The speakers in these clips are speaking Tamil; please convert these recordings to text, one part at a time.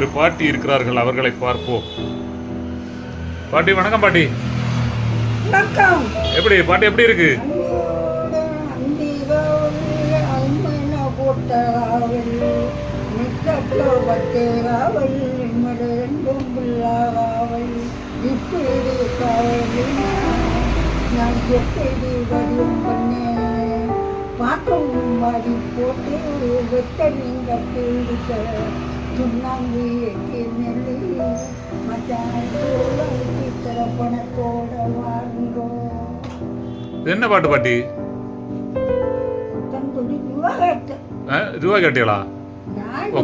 ஒரு பாட்டி இருக்கிறார்கள் அவர்களை பார்ப்போம். பாட்டி வணக்கம் பாட்டி. வணக்கம். எப்படி பாட்டி எப்படி இருக்கு? பார்க்கவும் மாடி போட்டு வெட்ட நீங்க இருக்க சுண்ணாம்பு எட்டி நெல்லி மச்சான் பணத்தோட வாங்கோ இது என்ன பாட்டு பாட்டி தம்பி விவாகரத்து ஆ, ரூபா கேட்டியலா நான்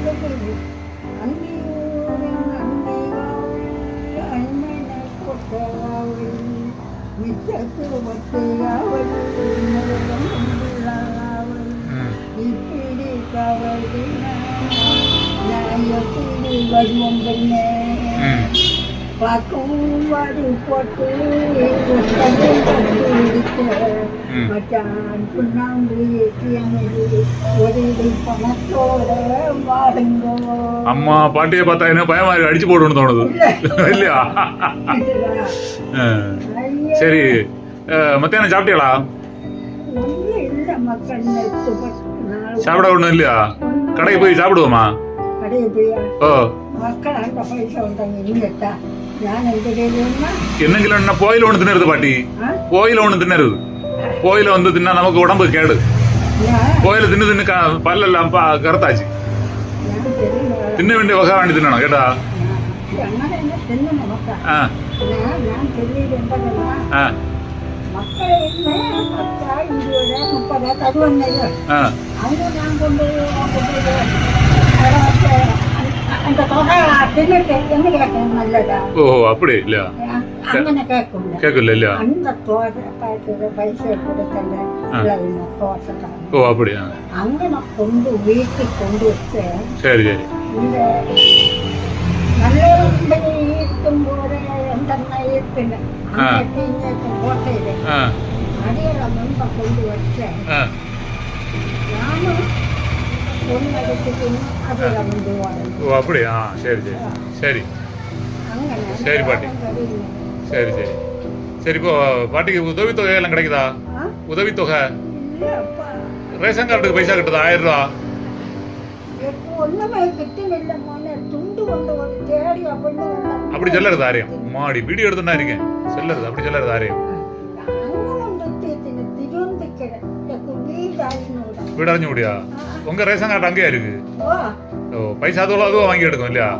அது சொல்லுது அந்தி ஊரின் அந்தி வாவில் அண்ணனை கொட்டவாவில். மிச்சத்து ஒத்தையாவில் முருகன் உள்ளாவில் ம். இப்படி கவலினா நான் எப்படி வருவோம் பெண்ணே. ம். பார்க்கவும் வாடி போட்டு. மச்சான் ஏற்றியனது ஒரு பணத்தோட அம்மா பாட்டியை பார்த்தா என்ன பயமா இருக்கு அடிச்சு போடணும்னு தோணுது. இல்லையா. சரி. மத்தியானம் சாப்பிட்டீங்களா சாப்பிட ஒண்ணும் இல்லையா? கடைக்கு போய் சாப்பிடுவோமா? ஓ. மக்கள் அந்த பைசா வந்தாங்க இல்லைட்டா நான் எந்த கேள்வின்னா என்னங்கில என்ன கோயில ஒண்ணு தின்னருது பாட்டி. கோயில ஒண்ணு தின்னருது கோயில வந்து தின்னா நமக்கு உடம்பு கேடு. கோயில தின்னு தின்னு பல்லெல்லாம் கருத்தாச்சு. തിന്ന വേണ്ടി വക വേണ്ടി തിന്നണം? കേട്ടാ? ആ. ഓ അപ്പടേ ഇല്ല. മക്കളെ ഇന്ന് പത്ത് ഇരുപത് മുപ്പത് തരുവന്നല്ലോ ஆ അന്ന് ഞാൻ കൊണ്ടുപോയി എന്റെ തുക തിന്നിട്ട് എന്ന് കേൾക്കണം നല്ലതാ ஓ அப்படி இல்லையா അങ്ങനെ കേൾക്കില്ല கேட்கல இல்லையா അന്ന തോറ്റ പൈസ കൊടുക്കല്ലേ തോറ്റതാണ് ஓ அப்படி ஆ അങ്ങനെ കൊണ്ട് വീട്ടിൽ കൊണ്ടുവച്ച് சரி சரி இந்த நல்ல உண்மையை ஈர்க்கும் போது എന്തെന്നാ ஈர்க்குன்னு അങ്ങോട്ട് ഇങ്ങോട്ട് കോട്ടയില് ஆ അടിയുടെ മുമ്പ് കൊണ്ട് വെച്ച് ஆ ഞാനും ഒന്നെടുത്തിട്ട് അതിയുടെ മുമ്പ് പോകണം ஓ அப்படி ஆ சரி சரி சரி അങ്ങനെ ശരി, പാട്ടി. കഴിയില്ല. சரி சரி. சரி இப்போ பாட்டிக்கு உதவித்தொகை எல்லாம் கிடைக்குதா? உதவித்தொகை? ரேஷன் கார்டுக்கு பைசா கிட்டதா? ஆயிரம் ரூபா அப்படி சொல்லறது ஆரியம். மாடி வீடியோ எடுத்துனா இருக்கேன் சொல்லறது அப்படி சொல்லறது ஆரியம். வீடு அடைஞ்சு முடியா உங்க ரேஷன் கார்டு அங்கேயா இருக்கு? ஓ பைசா அதுவோ அதுவோ வாங்கி எடுக்கும் இல்லையா?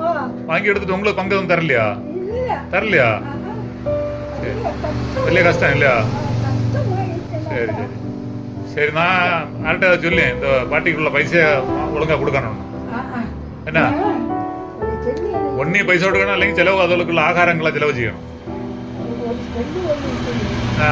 வாங்கி எடுத்துட்டு உங்களுக்கு பங்கு எதுவும் தரலையா? தரலையா சரி വലിയ கஷ்டம் இல்லையா சரி சரி சரி நான் யார்கிட்ட சொல்லேன் இந்த பாட்டிக்குள்ள பைசா ஒழுங்கா கொடுக்கணும் என்ன ஒன்னே பைசா கொடுக்கணும் இல்லைங்க செலவு அதுக்குள்ள ஆகாரங்களை செலவு செய்யணும் ஆ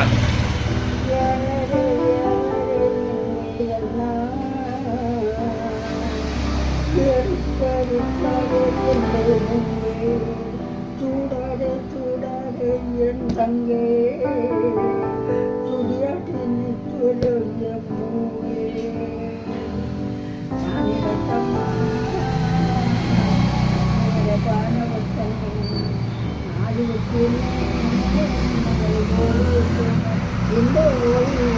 ചൂടാതെ என் தங்கே துடியாட்டின் துடைய பூவே சாமிரத்தம்மா பானவத்தன் நாடு இந்த ஓய்வு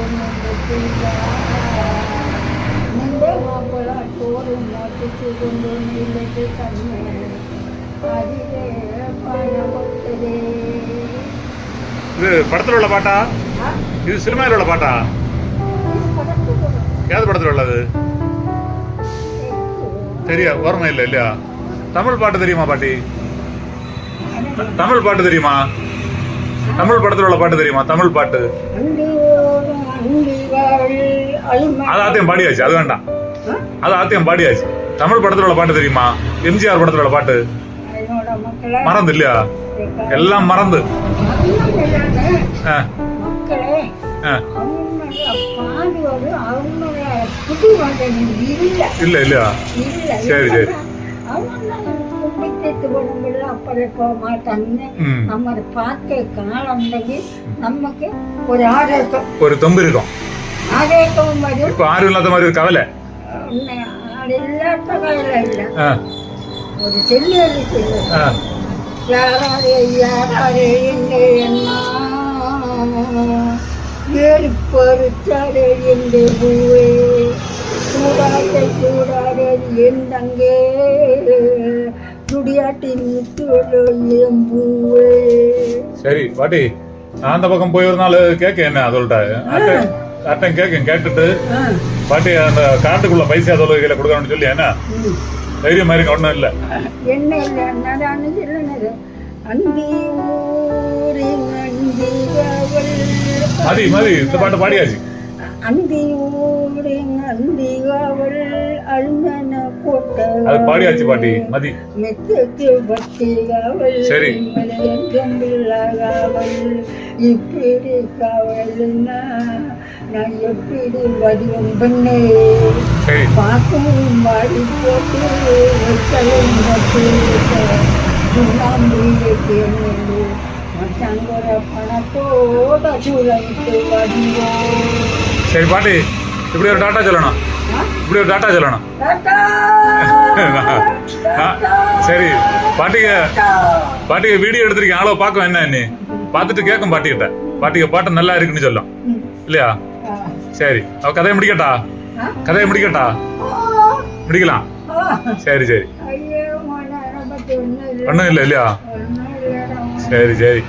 നിന്റെ മാപ്പിള ചോറുണ്ടാക്കിച്ചു കൊണ്ടുവന്നില്ലെങ്കിൽ തന്നെ இது படத்துல உள்ள பாட்டா? இது சினிமாவில் உள்ள பாட்டா? ஏது படத்துல உள்ளது? தெரியா ஓர்மை இல்லை இல்லையா? தமிழ் பாட்டு தெரியுமா பாட்டி? தமிழ் பாட்டு தெரியுமா? தமிழ் படத்துல உள்ள பாட்டு தெரியுமா? தமிழ் பாட்டு. அது ஆத்தியம் பாடியாச்சு அது வேண்டாம். அது ஆத்தியம் பாடியாச்சு. தமிழ் படத்துல உள்ள பாட்டு தெரியுமா? எம்ஜிஆர் படத்துல உள்ள பாட்டு. மறந்து இல்லையா எல்லாம் மறந்து. இல்ல. இல்ல இல்லையா? இல்ல. சரி, சரி. கும்பிட்டு போனவங்கள அப்புறம் போக மாட்டாங்க ம். நம்ம பார்க்க காலந்தகி நமக்கு ஒரு ஆரோக்கியம். ஒரு தொம்பு இருக்கும். ஆரோக்கியம் வரும். இப்ப ஆறு இல்லாத மாதிரி ஒரு கவலை. இல்லாத இல்ல. ஒரு செல்லு. ஆ. யாராரே யாராரே எங்கே ஏறி பறிச்சாரே எங்கே பூவே? சூடாதே சூடாதே என் தங்கே. துடியாட்டி முத்துவலோ என் பூவே. சரி பாட்டி நான் அந்த பக்கம் போய் ஒரு நாள் கேட்க என்ன அதோல்ட்ட? அட்டன் கேட்க கேட்டுட்டு பாட்டி அந்த காட்டுக்குள்ள பைசா தொழுகையில கொடுக்கணும்னு சொல்லி என்ன. தைரியம் மாதிரி ஒன்றும் இல்லை. என்ன இல்லை நான் சொல்லுனது அந்தி அந்திகவள் மதி மதி இந்த பாட்டு பாடியாச்சு. அந்தி ஊரின் அந்திகவள் அண்ணன போட்ட அது பாடியாச்சு பாட்டி மதி. மெத்தக்கு பக்திகவள் சரி. மலையந்தம்பிள்ளாகவள் இப்படி கவல்னா நான் எப்படி வடிவம் பண்ணே சரி. போட்டு சுண்ணாம்பு மச்சாங்கோர பணத்தோட சூழலிட்டு சரி பாட்டி இப்படி ஒரு டாட்டா சொல்லணும். இப்படி ஒரு டாட்டா சொல்லணும். சரி பாட்டிங்க பாட்டிங்க வீடியோ எடுத்திருக்கேன் ஆளோ பார்க்கும் என்ன நீ? பார்த்துட்டு கேட்கும் பாட்டிக்கிட்ட பாட்டிக்கு பாட்டு நல்லா இருக்குன்னு சொல்லும். இல்லையா? சரி அவ கதையை முடிக்கட்டா? கதையை முடிக்கட்டா? முடிக்கலாம் சரி சரி. ஒன்றும் இல்லை இல்லையா? சரி சரி.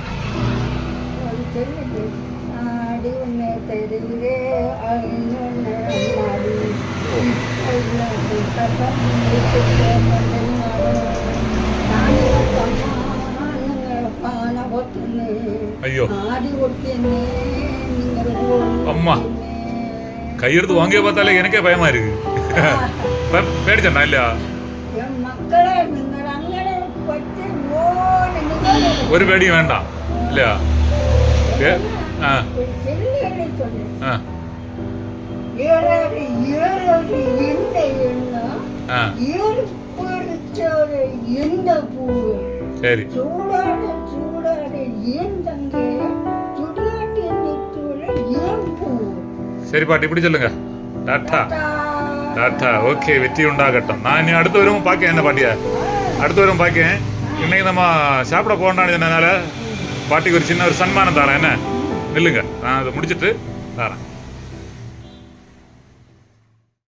ஐயோ. அம்மா. கையெடுத்து வாங்கிய பார்த்தாலே எனக்கே பயமா இருக்கு. ஏழாறு எந்த எண்ணம் ஆ ஏழு பறிச்சாரு எந்த பூவு சரி சரி பாட்டி இப்படி சொல்லுங்க டாட்டா டாட்டா ஓகே uh, வெற்றி உண்டாகட்டும். நான் இனி அடுத்து வரும் பார்க்கேன் என்ன பாட்டியா? அடுத்து வரும் பார்க்கேன் இன்னைக்கு நம்ம சாப்பிட போகண்டான்னு சொன்னதுனால பாட்டிக்கு ஒரு சின்ன ஒரு சன்மானம் தரேன். என்ன? நில்லுங்க. நான் அதை முடிச்சிட்டு தரேன்.